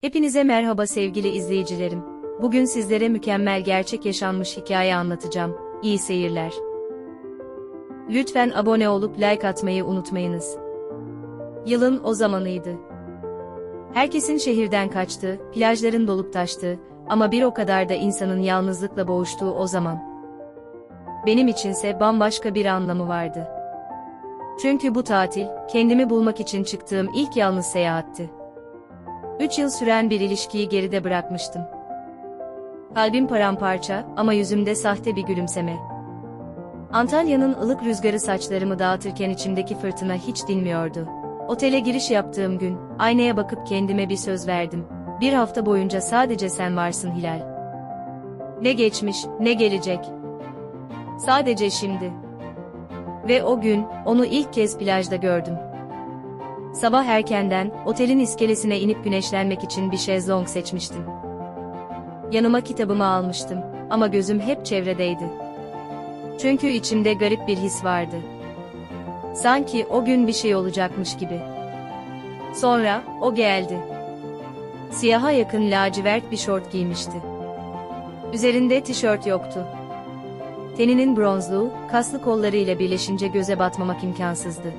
Hepinize merhaba sevgili izleyicilerim. Bugün sizlere mükemmel gerçek yaşanmış hikaye anlatacağım. İyi seyirler. Lütfen abone olup like atmayı unutmayınız. Yılın o zamanıydı. Herkesin şehirden kaçtığı, plajların dolup taştığı ama bir o kadar da insanın yalnızlıkla boğuştuğu o zaman. Benim içinse bambaşka bir anlamı vardı. Çünkü bu tatil, kendimi bulmak için çıktığım ilk yalnız seyahatti. Üç yıl süren bir ilişkiyi geride bırakmıştım. Kalbim paramparça ama yüzümde sahte bir gülümseme. Antalya'nın ılık rüzgarı saçlarımı dağıtırken içimdeki fırtına hiç dinmiyordu. Otele giriş yaptığım gün, aynaya bakıp kendime bir söz verdim. Bir hafta boyunca sadece sen varsın Hilal. Ne geçmiş, ne gelecek. Sadece şimdi. Ve o gün, onu ilk kez plajda gördüm. Sabah erkenden, otelin iskelesine inip güneşlenmek için bir şezlong seçmiştim. Yanıma kitabımı almıştım, ama gözüm hep çevredeydi. Çünkü içimde garip bir his vardı. Sanki o gün bir şey olacakmış gibi. Sonra, o geldi. Siyaha yakın lacivert bir şort giymişti. Üzerinde tişört yoktu. Teninin bronzluğu, kaslı kollarıyla birleşince göze batmamak imkansızdı.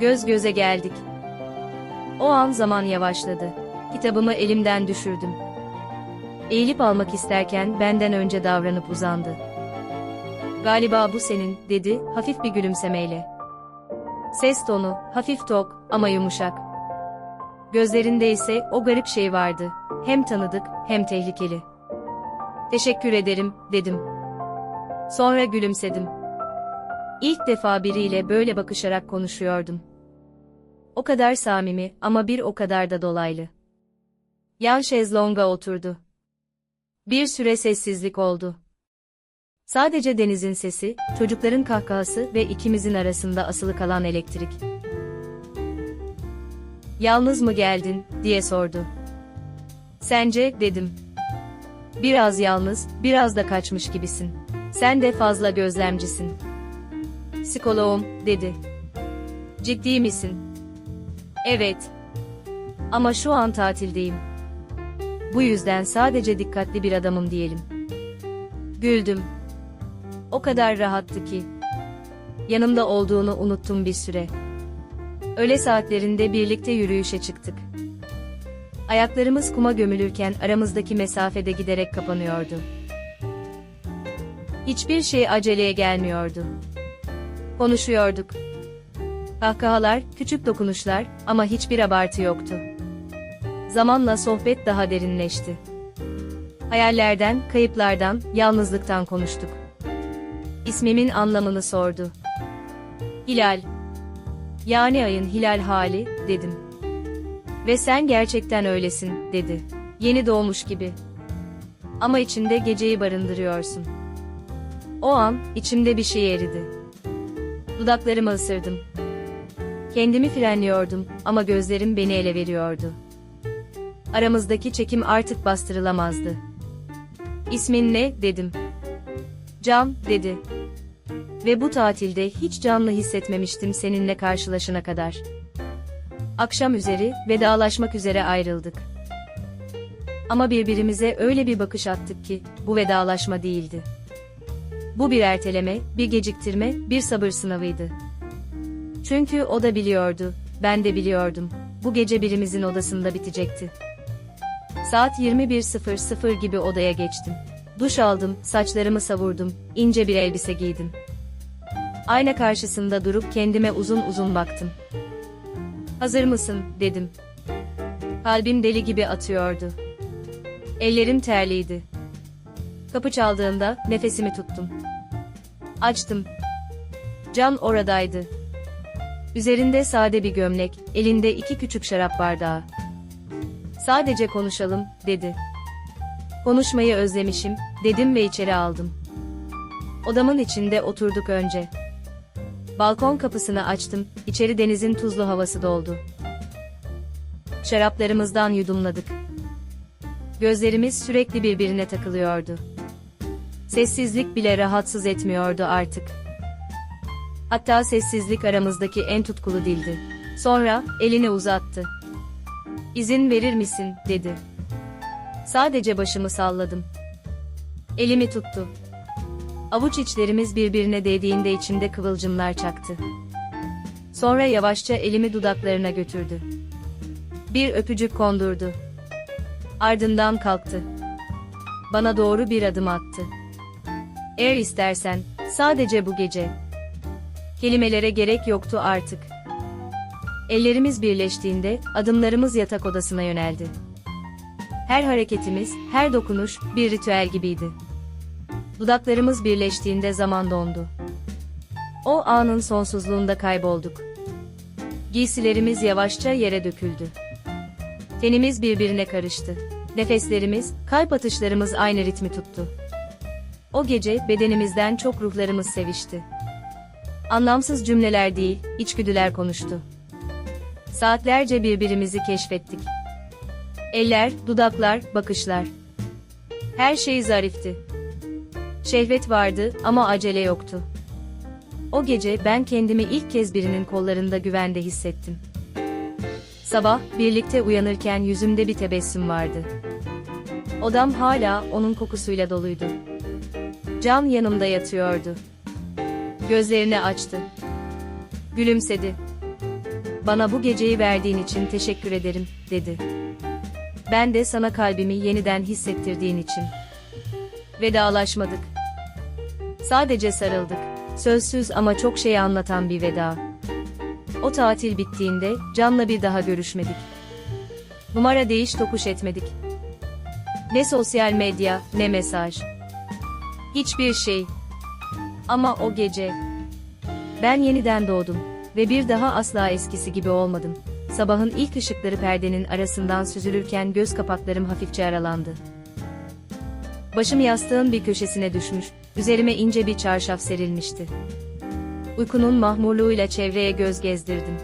Göz göze geldik. O an zaman yavaşladı. Kitabımı elimden düşürdüm. Eğilip almak isterken benden önce davranıp uzandı. Galiba bu senin, dedi, hafif bir gülümsemeyle. Ses tonu, hafif tok, ama yumuşak. Gözlerinde ise o garip şey vardı, hem tanıdık, hem tehlikeli. Teşekkür ederim, dedim. Sonra gülümsedim. İlk defa biriyle böyle bakışarak konuşuyordum. O kadar samimi ama bir o kadar da dolaylı. Yan şezlonga oturdu. Bir süre sessizlik oldu. Sadece denizin sesi, çocukların kahkahası ve ikimizin arasında asılı kalan elektrik. Yalnız mı geldin, diye sordu. Sence, dedim. Biraz yalnız, biraz da kaçmış gibisin. Sen de fazla gözlemcisin. Psikoloğum, dedi. Ciddi misin? Evet. Ama şu an tatildeyim. Bu yüzden sadece dikkatli bir adamım diyelim. Güldüm. O kadar rahattı ki. Yanımda olduğunu unuttum bir süre. Öğle saatlerinde birlikte yürüyüşe çıktık. Ayaklarımız kuma gömülürken aramızdaki mesafede giderek kapanıyordu. Hiçbir şey aceleye gelmiyordu. Konuşuyorduk. Kahkahalar, küçük dokunuşlar ama hiçbir abartı yoktu. Zamanla sohbet daha derinleşti. Hayallerden, kayıplardan, yalnızlıktan konuştuk. İsmimin anlamını sordu. Hilal. Yani ayın hilal hali, dedim. Ve sen gerçekten öylesin, dedi. Yeni doğmuş gibi. Ama içinde geceyi barındırıyorsun. O an, içimde bir şey eridi. Dudaklarımı ısırdım. Kendimi frenliyordum ama gözlerim beni ele veriyordu. Aramızdaki çekim artık bastırılamazdı. İsmin ne, dedim. Can, dedi. Ve bu tatilde hiç canlı hissetmemiştim seninle karşılaşana kadar. Akşam üzeri, vedalaşmak üzere ayrıldık. Ama birbirimize öyle bir bakış attık ki, bu vedalaşma değildi. Bu bir erteleme, bir geciktirme, bir sabır sınavıydı. Çünkü o da biliyordu, ben de biliyordum. Bu gece birimizin odasında bitecekti. Saat 21.00 gibi odaya geçtim. Duş aldım, saçlarımı savurdum, ince bir elbise giydim. Ayna karşısında durup kendime uzun uzun baktım. Hazır mısın, dedim. Kalbim deli gibi atıyordu. Ellerim terliydi. Kapı çaldığında nefesimi tuttum. Açtım. Can oradaydı. Üzerinde sade bir gömlek, elinde iki küçük şarap bardağı. Sadece konuşalım, dedi. Konuşmayı özlemişim, dedim ve içeri aldım. Odamın içinde oturduk önce. Balkon kapısını açtım, içeri denizin tuzlu havası doldu. Şaraplarımızdan yudumladık. Gözlerimiz sürekli birbirine takılıyordu. Sessizlik bile rahatsız etmiyordu artık. Hatta sessizlik aramızdaki en tutkulu dildi. Sonra elini uzattı. İzin verir misin, dedi. Sadece başımı salladım. Elimi tuttu. Avuç içlerimiz birbirine değdiğinde içimde kıvılcımlar çaktı. Sonra yavaşça elimi dudaklarına götürdü. Bir öpücük kondurdu. Ardından kalktı. Bana doğru bir adım attı. Eğer istersen, sadece bu gece. Kelimelere gerek yoktu artık. Ellerimiz birleştiğinde adımlarımız yatak odasına yöneldi. Her hareketimiz, her dokunuş bir ritüel gibiydi. Dudaklarımız birleştiğinde zaman dondu. O anın sonsuzluğunda kaybolduk. Giysilerimiz yavaşça yere döküldü. Tenimiz birbirine karıştı. Nefeslerimiz, kalp atışlarımız aynı ritmi tuttu. O gece bedenimizden çok ruhlarımız sevişti. Anlamsız cümleler değil, içgüdüler konuştu. Saatlerce birbirimizi keşfettik. Eller, dudaklar, bakışlar. Her şey zarifti. Şehvet vardı ama acele yoktu. O gece ben kendimi ilk kez birinin kollarında güvende hissettim. Sabah, birlikte uyanırken yüzümde bir tebessüm vardı. Odam hala onun kokusuyla doluydu. Can yanımda yatıyordu. Gözlerini açtı. Gülümsedi. Bana bu geceyi verdiğin için teşekkür ederim, dedi. Ben de sana kalbimi yeniden hissettirdiğin için. Vedalaşmadık. Sadece sarıldık. Sözsüz ama çok şey anlatan bir veda. O tatil bittiğinde Can'la bir daha görüşmedik. Numara değiş tokuş etmedik. Ne sosyal medya, ne mesaj. Hiçbir şey. Ama o gece ben yeniden doğdum ve bir daha asla eskisi gibi olmadım. Sabahın ilk ışıkları perdenin arasından süzülürken göz kapaklarım hafifçe aralandı. Başım yastığın bir köşesine düşmüş, üzerime ince bir çarşaf serilmişti. Uykunun mahmurluğuyla çevreye göz gezdirdim.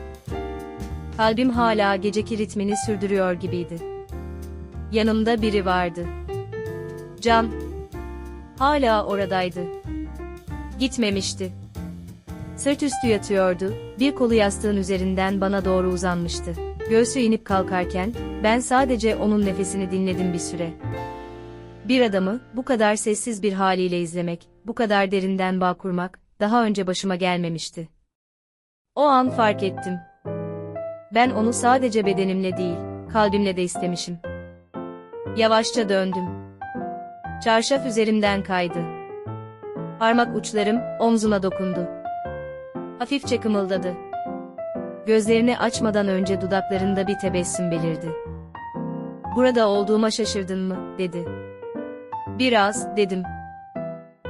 Kalbim hala geceki ritmini sürdürüyor gibiydi. Yanımda biri vardı. Can. Hala oradaydı. Gitmemişti. Sırt üstü yatıyordu, bir kolu yastığın üzerinden bana doğru uzanmıştı. Göğsü inip kalkarken, ben sadece onun nefesini dinledim bir süre. Bir adamı, bu kadar sessiz bir haliyle izlemek, bu kadar derinden bağ kurmak, daha önce başıma gelmemişti. O an fark ettim. Ben onu sadece bedenimle değil, kalbimle de istemişim. Yavaşça döndüm. Çarşaf üzerimden kaydı. Parmak uçlarım omzuna dokundu. Hafifçe kımıldadı. Gözlerini açmadan önce dudaklarında bir tebessüm belirdi. Burada olduğuma şaşırdın mı, dedi. Biraz, dedim.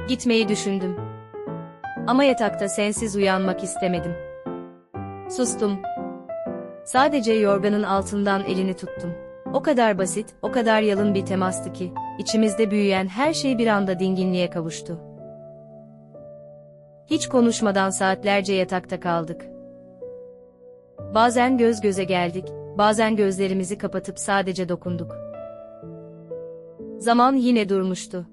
Gitmeyi düşündüm. Ama yatakta sensiz uyanmak istemedim. Sustum. Sadece yorganın altından elini tuttum. O kadar basit, o kadar yalın bir temastı ki, içimizde büyüyen her şey bir anda dinginliğe kavuştu. Hiç konuşmadan saatlerce yatakta kaldık. Bazen göz göze geldik, bazen gözlerimizi kapatıp sadece dokunduk. Zaman yine durmuştu.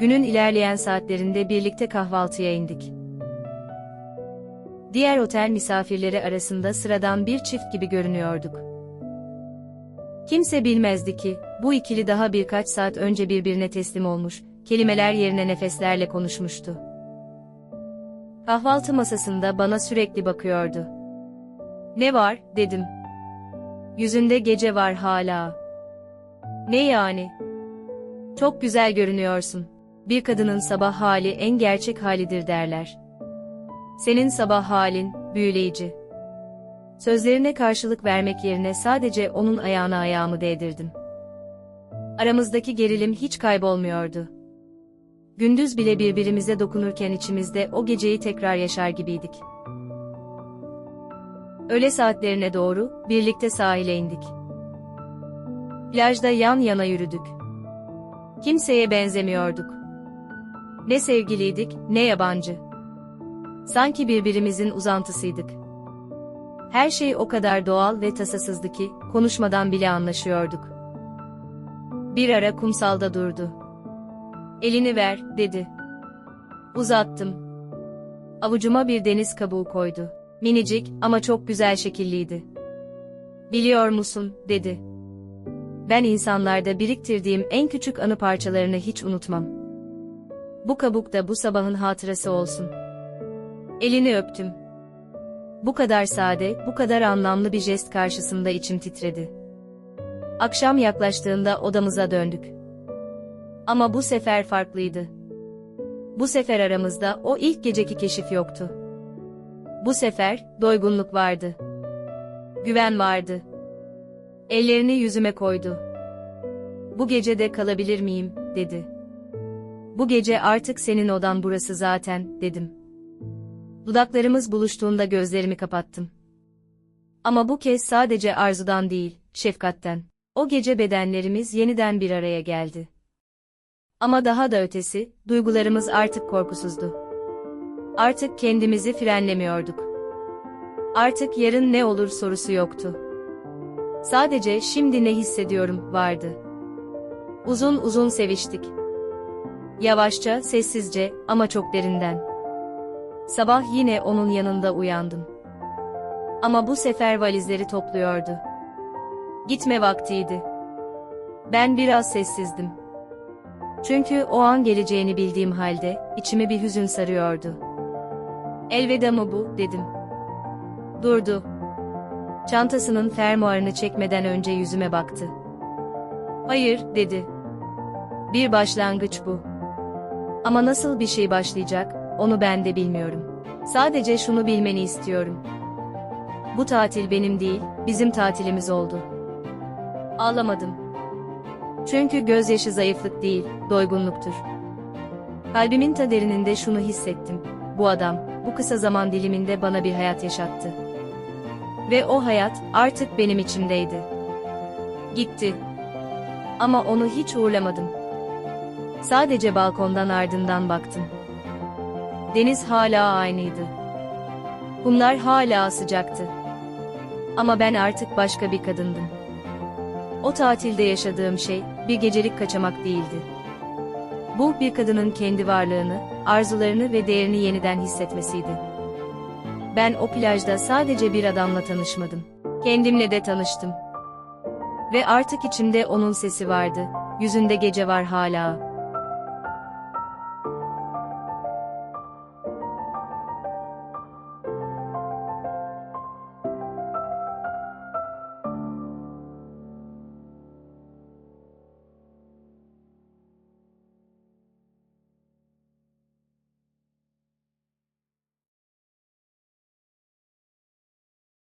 Günün ilerleyen saatlerinde birlikte kahvaltıya indik. Diğer otel misafirleri arasında sıradan bir çift gibi görünüyorduk. Kimse bilmezdi ki, bu ikili daha birkaç saat önce birbirine teslim olmuş, kelimeler yerine nefeslerle konuşmuştu. Kahvaltı masasında bana sürekli bakıyordu. Ne var, dedim. Yüzünde gece var hala. Ne yani? Çok güzel görünüyorsun. Bir kadının sabah hali en gerçek halidir derler. Senin sabah halin, büyüleyici. Sözlerine karşılık vermek yerine sadece onun ayağına ayağımı değdirdim. Aramızdaki gerilim hiç kaybolmuyordu. Gündüz bile birbirimize dokunurken içimizde o geceyi tekrar yaşar gibiydik. Öğle saatlerine doğru birlikte sahile indik. Plajda yan yana yürüdük. Kimseye benzemiyorduk. Ne sevgiliydik, ne yabancı. Sanki birbirimizin uzantısıydık. Her şey o kadar doğal ve tasasızdı ki, konuşmadan bile anlaşıyorduk. Bir ara kumsalda durdu. Elini ver, dedi. Uzattım. Avucuma bir deniz kabuğu koydu. Minicik ama çok güzel şekilliydi. Biliyor musun, dedi. Ben insanlarda biriktirdiğim en küçük anı parçalarını hiç unutmam. Bu kabuk da bu sabahın hatırası olsun. Elini öptüm. Bu kadar sade, bu kadar anlamlı bir jest karşısında içim titredi. Akşam yaklaştığında odamıza döndük. Ama bu sefer farklıydı. Bu sefer aramızda o ilk geceki keşif yoktu. Bu sefer doygunluk vardı. Güven vardı. Ellerini yüzüme koydu. Bu gece de kalabilir miyim, dedi. Bu gece artık senin odan burası zaten, dedim. Dudaklarımız buluştuğunda gözlerimi kapattım. Ama bu kez sadece arzudan değil, şefkatten. O gece bedenlerimiz yeniden bir araya geldi. Ama daha da ötesi, duygularımız artık korkusuzdu. Artık kendimizi frenlemiyorduk. Artık yarın ne olur sorusu yoktu. Sadece şimdi ne hissediyorum vardı. Uzun uzun seviştik. Yavaşça, sessizce ama çok derinden. Sabah yine onun yanında uyandım. Ama bu sefer valizleri topluyordu. Gitme vaktiydi. Ben biraz sessizdim. Çünkü o an geleceğini bildiğim halde içimi bir hüzün sarıyordu. Elveda mı bu, dedim. Durdu. Çantasının fermuarını çekmeden önce yüzüme baktı. Hayır, dedi. Bir başlangıç bu. Ama nasıl bir şey başlayacak, onu ben de bilmiyorum. Sadece şunu bilmeni istiyorum. Bu tatil benim değil, bizim tatilimiz oldu. Ağlamadım. Çünkü gözyaşı zayıflık değil, doygunluktur. Kalbimin ta derininde şunu hissettim. Bu adam, bu kısa zaman diliminde bana bir hayat yaşattı. Ve o hayat, artık benim içimdeydi. Gitti. Ama onu hiç uğurlamadım. Sadece balkondan ardından baktım. Deniz hala aynıydı. Kumlar hala sıcaktı. Ama ben artık başka bir kadındım. O tatilde yaşadığım şey, bir gecelik kaçamak değildi. Bu, bir kadının kendi varlığını, arzularını ve değerini yeniden hissetmesiydi. Ben o plajda sadece bir adamla tanışmadım. Kendimle de tanıştım. Ve artık içimde onun sesi vardı, yüzünde gece var hala.